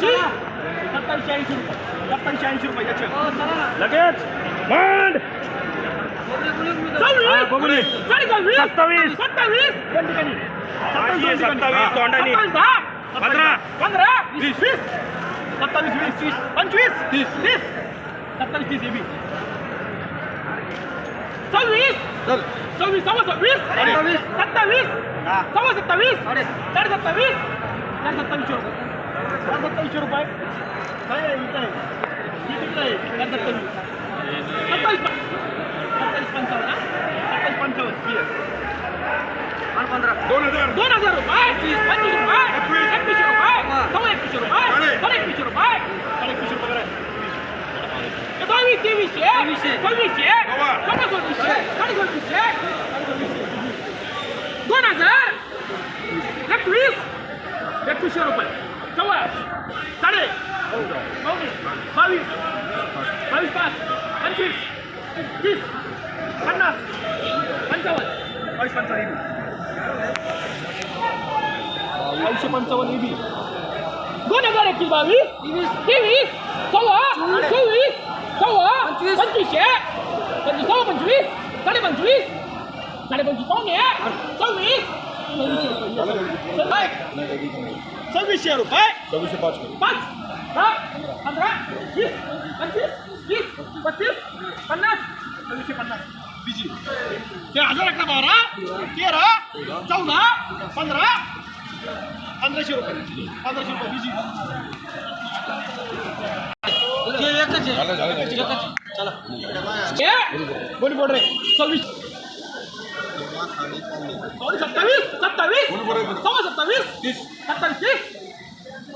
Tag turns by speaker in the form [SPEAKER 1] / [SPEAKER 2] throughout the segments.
[SPEAKER 1] सत्तावीसशे ऐंशी रुपये सत्तावीसशे ऐंशी रुपये याचे
[SPEAKER 2] लगेच मांड हा.
[SPEAKER 1] सत्तावीस
[SPEAKER 2] सत्तावीस.
[SPEAKER 1] दोन ठिकाणी.
[SPEAKER 2] सत्तावीस, तोंडानी.
[SPEAKER 1] सत्तावीस, दहा.
[SPEAKER 2] पंधरा.
[SPEAKER 1] पंधरा वीस वीस सत्तावीस वीस वीस पंचवीस तीस। तीस। सत्तावीस तीस हे बी सव्वीस सव्वीस सव्वा सव्वीस
[SPEAKER 3] सत्तावीस.
[SPEAKER 1] सत्तावीस सव्वा सत्तावीस साडे सत्तावीस चार सत्तावीसशे रुपये सत्तावीसशे रुपये. काय आहे इथं आहे. ही सत्तावीस सत्तावीस पंचावन्न? सत्तावीस पंचावन्न. ही आहे.
[SPEAKER 2] दोन हजार.
[SPEAKER 1] दोन हजार रुपये. पंचवीस रुपये.
[SPEAKER 2] एकवीस.
[SPEAKER 1] एकवीसशे रुपये. सव्वा एकवीसशे रुपये.
[SPEAKER 2] साडे.
[SPEAKER 1] साडे एकवीसशे रुपये. साडे एकवीसशे रुपये बावीस तेवीसशे.
[SPEAKER 3] तेवीसशे.
[SPEAKER 1] सव्वीसशे.
[SPEAKER 2] सव्वा.
[SPEAKER 1] सव्वा सव्वीसशे साडे सव्वीसशे दोन हजार. एकवीस. एकवीसशे रुपये. सव्वा साडे बावीस बावीस पाच पंचवीस तीस पन्नास पंचावन्न. बावीस पंचावन्न बावीसशे पंचावन्न बी दोन हजार एकवीस बावीस तेवीस सव्वा चोवीस सव्वा
[SPEAKER 3] पंचवीस.
[SPEAKER 1] पंचवीसशे पंचवीस सव्वा पंचवीस साडे पंचवीस साडे पंचवीस पाहुणे सव्वीस सव्वीसशे रुपये.
[SPEAKER 2] चौबीस से पाँच करो
[SPEAKER 1] पाँच सात पंद्रह बीस पच्चीस बीस पच्चीस पन्नास चौबीस से पन्नास बीजिए हज़ार रखना बारह तेरह चौदह पंद्रह पंद्रह सौ रुपये पंद्रह सौ रुपये बीजी चलो चौबीस सत्तावीस सत्तावीस सवा सत्तावीस सत्तावीस तीस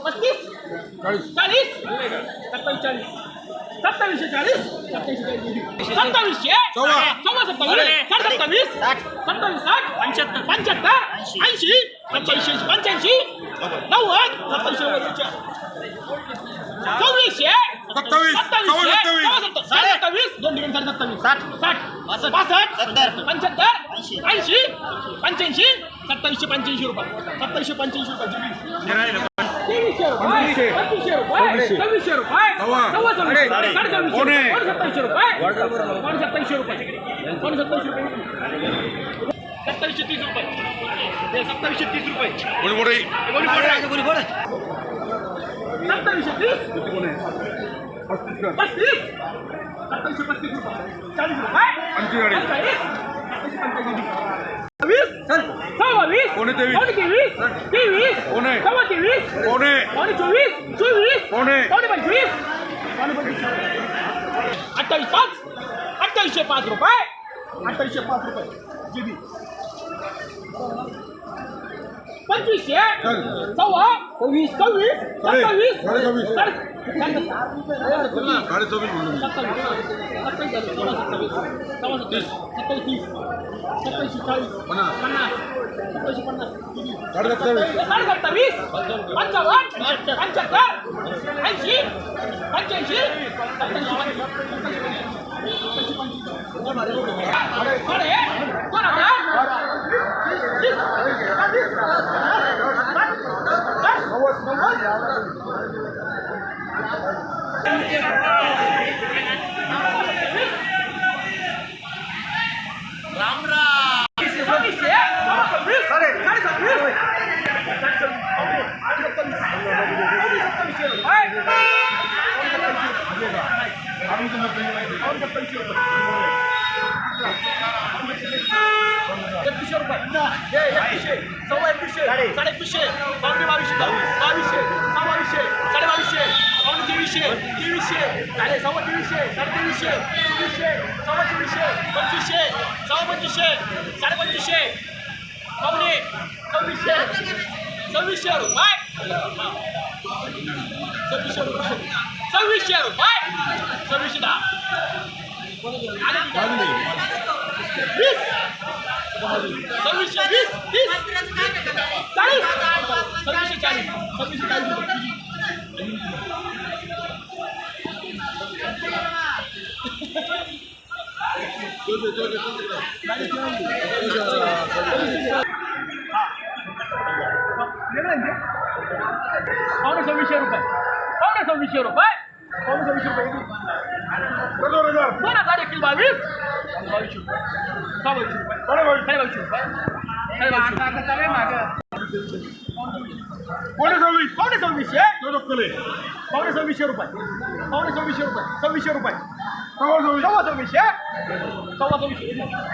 [SPEAKER 1] बत्तीस चालीस। सत्ताईस चालीस सत्ताईस चालीस
[SPEAKER 2] सत्ताईस
[SPEAKER 1] चौदह सत्तावीस साठ सत्तावीस सत्तावीस साठ। पंच्याहत्तर। पंच्याहत्तर ऐंशी। सत्याऐंशी पंच्याऐंशी नव्वद सत्तावीस चौवीसशे
[SPEAKER 2] सत्तावीस सत्तावीस
[SPEAKER 1] दोन ठिकाणी साठ सत्तावीस साठ। साठ पासष्ट सत्तर पंच्याहत्तर ऐंशी पंच्याऐंशी सत्तावीसशे पंच्याऐंशी रुपये सत्तावीसशे पंच्याऐंशी रुपये तेवीसशे रुपये
[SPEAKER 2] पंचवीसशे.
[SPEAKER 1] रुपये
[SPEAKER 2] सव्वीसशे.
[SPEAKER 1] रुपये
[SPEAKER 2] सव्वा.
[SPEAKER 1] सव्वा सव्वीसशे
[SPEAKER 2] साडे.
[SPEAKER 1] साडे सव्वीसशे
[SPEAKER 2] पावणे.
[SPEAKER 1] पावणे सत्तावीसशे रुपये पावणे सत्तावीसशे रुपये पावणे सत्तावीसशे रुपये सत्तावीसशे तीस रुपये सत्तावीसशे तीस रुपये? सत्तावीसशे तीस पस्तीस सत्तावीसशे पस्तीस रुपये चाळीस रुपये
[SPEAKER 2] पंचेचाळीस.
[SPEAKER 1] पंचेचाळीस. वीस सव्वा वीस
[SPEAKER 2] Pone.
[SPEAKER 1] On te ves?
[SPEAKER 2] Pone.
[SPEAKER 1] Pone, ¿tú
[SPEAKER 2] On
[SPEAKER 1] ¿Tú ves? Pone.
[SPEAKER 2] Pone,
[SPEAKER 1] भाई, ves? Pone, भाई, अट्ठाईस पाँच अट्ठाईस पाँच रुपये अट्ठाईस पाँच रुपये जी भी पंचवीसशे सव्वा सव्वीस सव्वीस
[SPEAKER 2] साडे.
[SPEAKER 1] सत्तावीस
[SPEAKER 2] साडे सव्वीस.
[SPEAKER 1] साडे- साडे-
[SPEAKER 2] साडे चोवीस म्हणून
[SPEAKER 1] सत्तावीस सत्तावीस झाले. सव्वा सत्तावीस सव्वा सत्तावीस सत्तावीस तीस सत्तावीसशे चाळीस
[SPEAKER 2] पन्नास.
[SPEAKER 1] पन्नास सत्तावीसशे पन्नास
[SPEAKER 2] साडे सत्तावीस
[SPEAKER 1] साडे सत्तावीस पंचावन्न पंच्याहत्तर ऐंशी पंच्याऐंशी सत्त्याऐंशी साडे Só o FG! Só o FG! तेवीसशे साडे सव्वा तीनशे साडे तीनशे सव्वा तीनशे पंचवीसशे सव्वा पंचवीसशे साडे पंचवीसशे पावणे सव्वीसशे सव्वीसशे रुपये. सव्वीसशे रुपये. सव्वीसशे रुपये. सव्वीसशे दहा. वीस. सव्वीसशे वीस तीस. चाळीस. सव्वीसशे चाळीस. सव्वीसशे चाळीस. पावणे सव्वीसशे रुपये पावणे सव्वीसशे रुपये पावणे सव्वीसशे रुपये
[SPEAKER 2] दोन हजार
[SPEAKER 1] दोन हजार एकवीस बावीस बावीसशे रुपये सहा बावीसशे रुपये
[SPEAKER 2] साडे बावीस
[SPEAKER 1] साडे बावीसशे रुपये साडे बावीसशे रुपये.
[SPEAKER 2] कोणी सव्वीस
[SPEAKER 1] पावणे सव्वीसशे
[SPEAKER 2] अक्कले
[SPEAKER 1] पावणे सव्वीसशे रुपये. पावणे सव्वीसशे रुपये. सव्वीसशे रुपये सव्वा सव्वीसशे सव्वा सव्वीसशे